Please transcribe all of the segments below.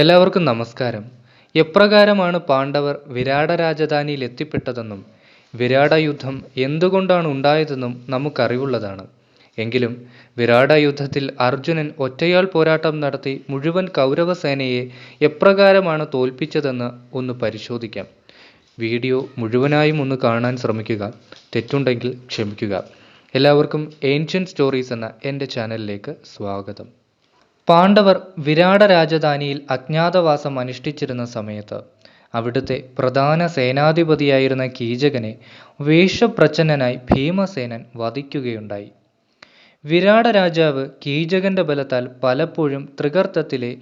എല്ലാവർക്കും നമസ്കാരം. എപ്രകാരമാണ് പാണ്ഡവർ വിരാട രാജധാനിയിൽ എത്തിപ്പെട്ടതെന്നും വിരാട യുദ്ധം എന്തുകൊണ്ടാണ് ഉണ്ടായതെന്നും നമുക്കറിവുള്ളതാണ്. എങ്കിലും വിരാട യുദ്ധത്തിൽ അർജുനൻ ഒറ്റയാൾ പോരാട്ടം നടത്തി മുഴുവൻ കൗരവസേനയെ എപ്രകാരമാണ് തോൽപ്പിച്ചതെന്ന് ഒന്ന് പരിശോധിക്കാം. വീഡിയോ മുഴുവനായും ഒന്ന് കാണാൻ ശ്രമിക്കുക തെറ്റുണ്ടെങ്കിൽ ക്ഷമിക്കുക. എല്ലാവർക്കും ഏൻഷ്യൻ സ്റ്റോറീസ് എന്ന എന്റെ ചാനലിലേക്ക് സ്വാഗതം. പാണ്ഡവർ വിരാട രാജധാനിയിൽ അജ്ഞാതവാസം അനുഷ്ഠിച്ചിരുന്ന സമയത്ത് അവിടുത്തെ പ്രധാന സേനാധിപതിയായിരുന്ന കീചകനെ വേഷപ്രച്ഛന്നനായി ഭീമസേനൻ വധിക്കുകയുണ്ടായി. വിരാട രാജാവ് കീചകന്റെ ബലത്താൽ പലപ്പോഴും ത്രികർത്തത്തിലെ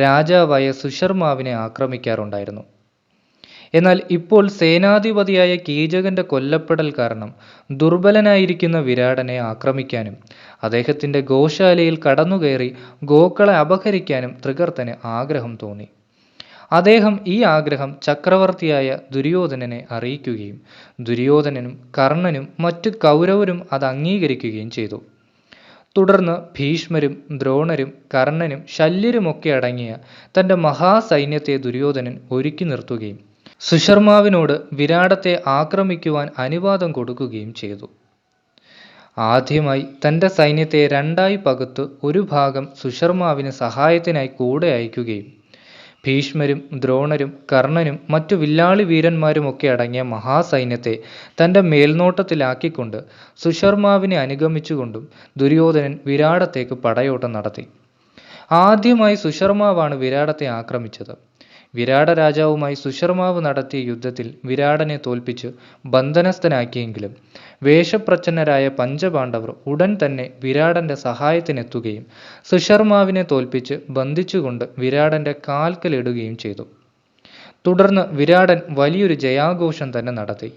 രാജാവായ സുശർമാവിനെ ആക്രമിക്കാറുണ്ടായിരുന്നു. എന്നാൽ ഇപ്പോൾ സേനാധിപതിയായ കീചകന്റെ കൊല്ലപ്പെടൽ കാരണം ദുർബലനായിരിക്കുന്ന വിരാടനെ ആക്രമിക്കാനും അദ്ദേഹത്തിന്റെ ഗോശാലയിൽ കടന്നുകയറി ഗോക്കളെ അപഹരിക്കാനും തൃകർത്തന് ആഗ്രഹം തോന്നി. അദ്ദേഹം ഈ ആഗ്രഹം ചക്രവർത്തിയായ ദുര്യോധനനെ അറിയിക്കുകയും ദുര്യോധനനും കർണനും മറ്റു കൗരവരും അത് അംഗീകരിക്കുകയും ചെയ്തു. തുടർന്ന് ഭീഷ്മരും ദ്രോണരും കർണനും ശല്യരുമൊക്കെ അടങ്ങിയ തന്റെ മഹാസൈന്യത്തെ ദുര്യോധനൻ ഒരുക്കി നിർത്തുകയും സുശർമാവിനോട് വിരാടത്തെ ആക്രമിക്കുവാൻ അനുവാദം കൊടുക്കുകയും ചെയ്തു. ആദ്യമായി തന്റെ സൈന്യത്തെ രണ്ടായി പകുത്ത് ഒരു ഭാഗം സുശർമാവിന് സഹായത്തിനായി കൂടെ അയക്കുകയും ഭീഷ്മരും ദ്രോണരും കർണനും മറ്റു വില്ലാളി വീരന്മാരുമൊക്കെ അടങ്ങിയ മഹാസൈന്യത്തെ തന്റെ മേൽനോട്ടത്തിലാക്കിക്കൊണ്ട് സുശർമാവിനെ അനുഗമിച്ചുകൊണ്ടും ദുര്യോധനൻ വിരാടത്തേക്ക് പടയോട്ടം നടത്തി. ആദ്യമായി സുശർമാവാണ് വിരാടത്തെ ആക്രമിച്ചത്. വിരാട രാജാവുമായി സുശർമാവ് നടത്തിയ യുദ്ധത്തിൽ വിരാടനെ തോൽപ്പിച്ച് ബന്ധനസ്ഥനാക്കിയെങ്കിലും വേഷപ്രച്ഛന്നരായ പഞ്ചപാണ്ഡവർ ഉടൻ തന്നെ വിരാടന്റെ സഹായത്തിനെത്തുകയും സുശർമാവിനെ തോൽപ്പിച്ച് ബന്ധിച്ചുകൊണ്ട് വിരാടന്റെ കാൽക്കലിടുകയും ചെയ്തു. തുടർന്ന് വിരാടൻ വലിയൊരു ജയാഘോഷം തന്നെ നടത്തി.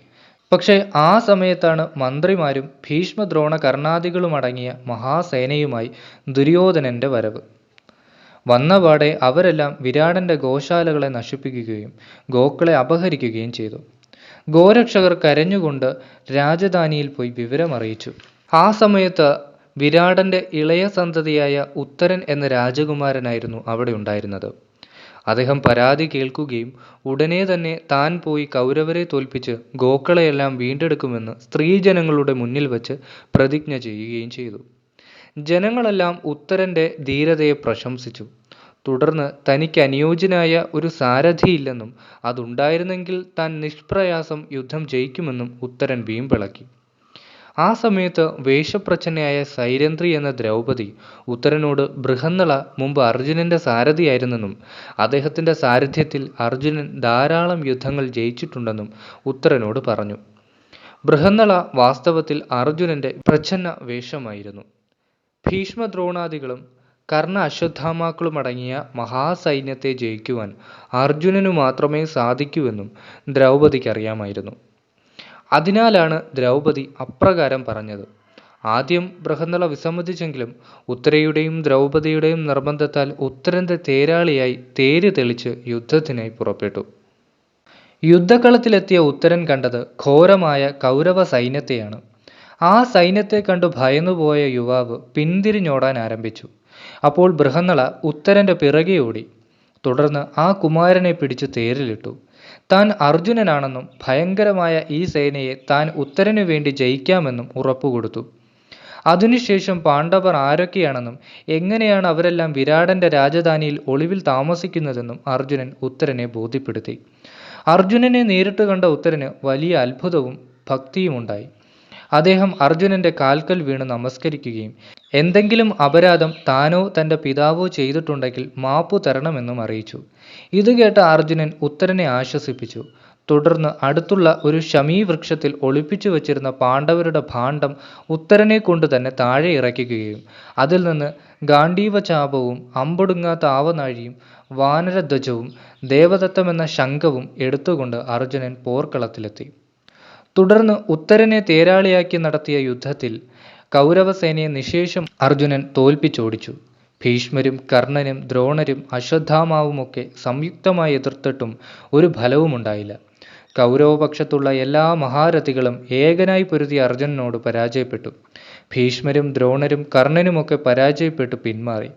പക്ഷേ ആ സമയത്താണ് മന്ത്രിമാരും ഭീഷ്മദ്രോണ കർണാദികളുമടങ്ങിയ മഹാസേനയുമായി ദുര്യോധനന്റെ വരവ്. വന്നപാടെ അവരെല്ലാം വിരാടന്റെ ഗോശാലകളെ നശിപ്പിക്കുകയും ഗോക്കളെ അപഹരിക്കുകയും ചെയ്തു. ഗോരക്ഷകർ കരഞ്ഞുകൊണ്ട് രാജധാനിയിൽ പോയി വിവരമറിയിച്ചു. ആ സമയത്ത് വിരാടന്റെ ഇളയ സന്തതിയായ ഉത്തരൻ എന്ന രാജകുമാരനായിരുന്നു അവിടെ ഉണ്ടായിരുന്നത്. അദ്ദേഹം പരാതി കേൾക്കുകയും ഉടനെ തന്നെ താൻ പോയി കൗരവരെ തോൽപ്പിച്ച് ഗോക്കളെയെല്ലാം വീണ്ടെടുക്കുമെന്ന് സ്ത്രീജനങ്ങളുടെ മുന്നിൽ വച്ച് പ്രതിജ്ഞ ചെയ്യുകയും ചെയ്തു. ജനങ്ങളെല്ലാം ഉത്തരന്റെ ധീരതയെ പ്രശംസിച്ചു. തുടർന്ന് തനിക്ക് അനുയോജ്യനായ ഒരു സാരഥിയില്ലെന്നും അതുണ്ടായിരുന്നെങ്കിൽ താൻ നിഷ്പ്രയാസം യുദ്ധം ജയിക്കുമെന്നും ഉത്തരൻ വീമ്പിളക്കി ആ സമയത്ത് വേഷപ്രച്ഛന്നയായ സൈരന്ധ്രി എന്ന ദ്രൗപദി ഉത്തരനോട് ബൃഹന്നള മുമ്പ് അർജുനന്റെ സാരഥിയായിരുന്നെന്നും അദ്ദേഹത്തിന്റെ സാരഥ്യത്തിൽ അർജുനൻ ധാരാളം യുദ്ധങ്ങൾ ജയിച്ചിട്ടുണ്ടെന്നും ഉത്തരനോട് പറഞ്ഞു. ബൃഹന്നള വാസ്തവത്തിൽ അർജുനന്റെ പ്രച്ഛന്ന വേഷമായിരുന്നു. ഭീഷ്മദ്രോണാദികളും കർണ അശ്വത്ഥാമാക്കളുമടങ്ങിയ മഹാസൈന്യത്തെ ജയിക്കുവാൻ അർജുനനു മാത്രമേ സാധിക്കൂവെന്നും ദ്രൗപദിക്കറിയാമായിരുന്നു. അതിനാലാണ് ദ്രൗപദി അപ്രകാരം പറഞ്ഞത്. ആദ്യം ബൃഹന്നള വിസമ്മതിച്ചെങ്കിലും ഉത്തരയുടെയും ദ്രൗപദിയുടെയും നിർബന്ധത്താൽ ഉത്തരന്റെ തേരാളിയായി തേര് തെളിച്ച് യുദ്ധത്തിനായി പുറപ്പെട്ടു. യുദ്ധക്കളത്തിലെത്തിയ ഉത്തരൻ കണ്ടത് ഘോരമായ കൗരവ സൈന്യത്തെയാണ്. ആ സൈന്യത്തെ കണ്ടു ഭയന്നുപോയ യുവാവ് പിന്തിരിഞ്ഞോടാൻ ആരംഭിച്ചു. അപ്പോൾ ബൃഹന്നള ഉത്തരന്റെ പിറകെ ഓടി. തുടർന്ന് ആ കുമാരനെ പിടിച്ചു തേരിലിട്ടു. താൻ അർജുനനാണെന്നും ഭയങ്കരമായ ഈ സേനയെ താൻ ഉത്തരനു വേണ്ടി ജയിക്കാമെന്നും ഉറപ്പുകൊടുത്തു അതിനുശേഷം പാണ്ഡവർ ആരൊക്കെയാണെന്നും എങ്ങനെയാണ് അവരെല്ലാം വിരാടന്റെ രാജധാനിയിൽ ഒളിവിൽ താമസിക്കുന്നതെന്നും അർജുനൻ ഉത്തരനെ ബോധ്യപ്പെടുത്തി. അർജുനനെ നേരിട്ട് കണ്ട ഉത്തരന് വലിയ അത്ഭുതവും ഭക്തിയുമുണ്ടായി. അദ്ദേഹം അർജുനന്റെ കാൽക്കൽ വീണ് നമസ്കരിക്കുകയും എന്തെങ്കിലും അപരാധം താനോ തന്റെ പിതാവോ ചെയ്തിട്ടുണ്ടെങ്കിൽ മാപ്പു തരണമെന്നും അറിയിച്ചു. ഇത് കേട്ട അർജുനൻ ഉത്തരനെ ആശ്വസിപ്പിച്ചു. തുടർന്ന് അടുത്തുള്ള ഒരു ശമീ വൃക്ഷത്തിൽ ഒളിപ്പിച്ചു വച്ചിരുന്ന പാണ്ഡവരുടെ ഭാണ്ഡം ഉത്തരനെ കൊണ്ട് തന്നെ താഴെ ഇറക്കുകയും അതിൽ നിന്ന് ഗാന്ധീവ ചാപവും അമ്പൊടുങ്ങാത്ത ആവനാഴിയും വാനരധ്വജവും ദേവദത്തമെന്ന ശംഖവും എടുത്തുകൊണ്ട് അർജുനൻ പോർക്കളത്തിലെത്തി. തുടർന്ന് ഉത്തരനെ തേരാളിയാക്കി നടത്തിയ യുദ്ധത്തിൽ കൗരവസേനയെ നിശേഷം അർജുനൻ തോൽപ്പിച്ചോടിച്ചു. ഭീഷ്മരും കർണനും ദ്രോണരും അശ്വത്ഥാമാവുമൊക്കെ സംയുക്തമായി എതിർത്തിട്ടും ഒരു ഫലവുമുണ്ടായില്ല. കൗരവപക്ഷത്തുള്ള എല്ലാ മഹാരഥികളും ഏകനായി പൊരുതിയ അർജുനനോട് പരാജയപ്പെട്ടു. ഭീഷ്മരും ദ്രോണരും കർണനുമൊക്കെ പരാജയപ്പെട്ടു പിന്മാറി.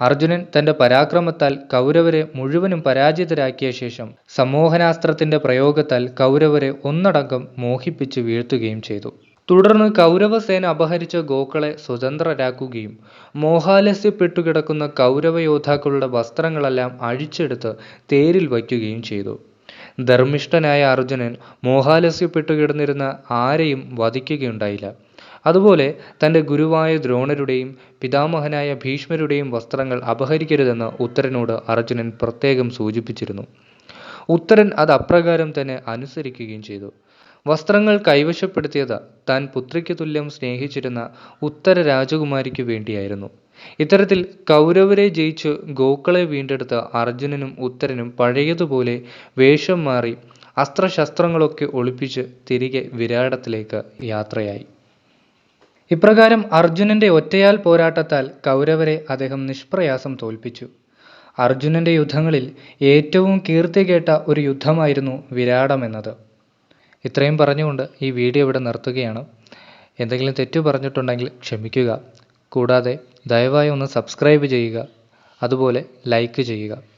അർജുനൻ തന്റെ പരാക്രമത്താൽ കൗരവരെ മുഴുവനും പരാജിതരാക്കിയ ശേഷം സമോഹനാസ്ത്രത്തിന്റെ പ്രയോഗത്താൽ കൗരവരെ ഒന്നടങ്കം മോഹിപ്പിച്ച് വീഴ്ത്തുകയും ചെയ്തു. തുടർന്ന് കൗരവസേന അപഹരിച്ച ഗോക്കളെ സ്വതന്ത്രരാക്കുകയും മോഹാലസ്യപ്പെട്ടു കിടക്കുന്ന കൗരവ യോദ്ധാക്കളുടെ വസ്ത്രങ്ങളെല്ലാം അഴിച്ചെടുത്ത് തേരിൽ വയ്ക്കുകയും ചെയ്തു. ധർമ്മിഷ്ഠനായ അർജുനൻ മോഹാലസ്യപ്പെട്ടു കിടന്നിരുന്ന ആരെയും വധിക്കുകയുണ്ടായില്ല. അതുപോലെ തന്റെ ഗുരുവായ ദ്രോണരുടെയും പിതാമഹനായ ഭീഷ്മരുടെയും വസ്ത്രങ്ങൾ അപഹരിക്കരുതെന്ന് ഉത്തരനോട് അർജുനൻ പ്രത്യേകം സൂചിപ്പിച്ചിരുന്നു. ഉത്തരൻ അത് അപ്രകാരം തന്നെ അനുസരിക്കുകയും ചെയ്തു. വസ്ത്രങ്ങൾ കൈവശപ്പെടുത്തിയത് താൻ പുത്രിക്ക് തുല്യം സ്നേഹിച്ചിരുന്ന ഉത്തര രാജകുമാരിക്ക് വേണ്ടിയായിരുന്നു. ഇത്തരത്തിൽ കൗരവരെ ജയിച്ച് ഗോക്കളെ വീണ്ടെടുത്ത അർജുനനും ഉത്തരനും പഴയതുപോലെ വേഷം മാറി അസ്ത്രശസ്ത്രങ്ങളൊക്കെ ഒളിപ്പിച്ച് തിരികെ വിരാടത്തിലേക്ക് യാത്രയായി. ഇപ്രകാരം അർജുനന്റെ ഒറ്റയാൽ പോരാട്ടത്താൽ കൗരവരെ അദ്ദേഹം നിഷ്പ്രയാസം തോൽപ്പിച്ചു. അർജുനന്റെ യുദ്ധങ്ങളിൽ ഏറ്റവും കീർത്തി കേട്ട ഒരു യുദ്ധമായിരുന്നു വിരാടം എന്നത്. ഇത്രയും പറഞ്ഞുകൊണ്ട് ഈ വീഡിയോ ഇവിടെ നിർത്തുകയാണ്. എന്തെങ്കിലും തെറ്റു പറഞ്ഞിട്ടുണ്ടെങ്കിൽ ക്ഷമിക്കുക. കൂടാതെ ദയവായി ഒന്ന് സബ്സ്ക്രൈബ് ചെയ്യുക. അതുപോലെ ലൈക്ക് ചെയ്യുക.